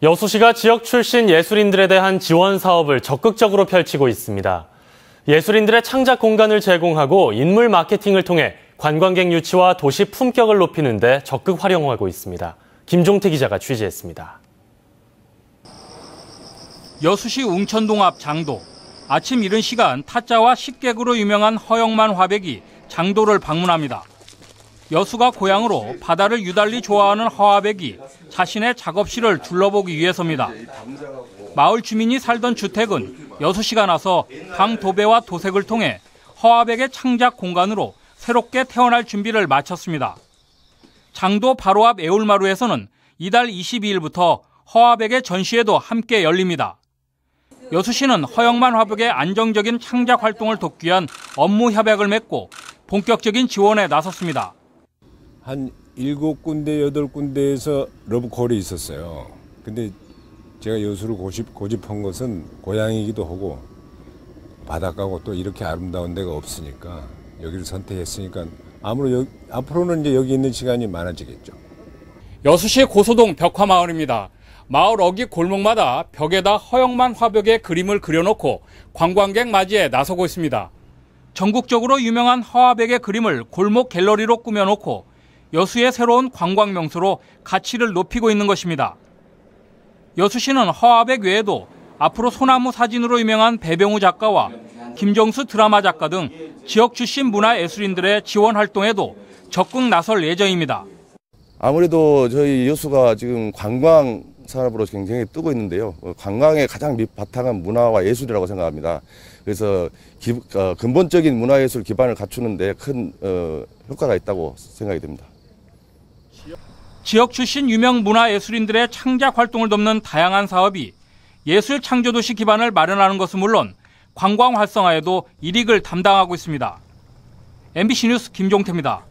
여수시가 지역 출신 예술인들에 대한 지원 사업을 적극적으로 펼치고 있습니다. 예술인들의 창작 공간을 제공하고 인물 마케팅을 통해 관광객 유치와 도시 품격을 높이는 데 적극 활용하고 있습니다. 김종태 기자가 취재했습니다. 여수시 웅천동 앞 장도. 아침 이른 시간 타짜와 식객으로 유명한 허영만 화백이 장도를 방문합니다. 여수가 고향으로 바다를 유달리 좋아하는 허화백이 자신의 작업실을 둘러보기 위해서입니다. 마을 주민이 살던 주택은 여수시가 나서 강 도배와 도색을 통해 허화백의 창작 공간으로 새롭게 태어날 준비를 마쳤습니다. 장도 바로 앞 애울마루에서는 이달 22일부터 허화백의 전시회도 함께 열립니다. 여수시는 허영만 화백의 안정적인 창작 활동을 돕기 위한 업무 협약을 맺고 본격적인 지원에 나섰습니다. 한 일곱 군데 여덟 군데에서 러브콜이 있었어요. 근데 제가 여수를 고집, 고집한 것은 고향이기도 하고 바닷가고 또 이렇게 아름다운 데가 없으니까 여기를 선택했으니까 아무로 여, 앞으로는 이제 여기 있는 시간이 많아지겠죠. 여수시 고소동 벽화 마을입니다. 마을 어기 골목마다 벽에다 허영만 화벽의 그림을 그려놓고 관광객 맞이에 나서고 있습니다. 전국적으로 유명한 허화백의 그림을 골목 갤러리로 꾸며놓고 여수의 새로운 관광 명소로 가치를 높이고 있는 것입니다. 여수시는 허화백 외에도 앞으로 소나무 사진으로 유명한 배병우 작가와 김정수 드라마 작가 등 지역 출신 문화 예술인들의 지원 활동에도 적극 나설 예정입니다. 아무래도 저희 여수가 지금 관광 산업으로 굉장히 뜨고 있는데요. 관광의 가장 밑바탕은 문화와 예술이라고 생각합니다. 그래서 기, 어, 근본적인 문화예술 기반을 갖추는데 큰 어, 효과가 있다고 생각이 됩니다. 지역 출신 유명 문화예술인들의 창작 활동을 돕는 다양한 사업이 예술 창조도시 기반을 마련하는 것은 물론 관광 활성화에도 일익을 담당하고 있습니다. MBC 뉴스 김종태입니다.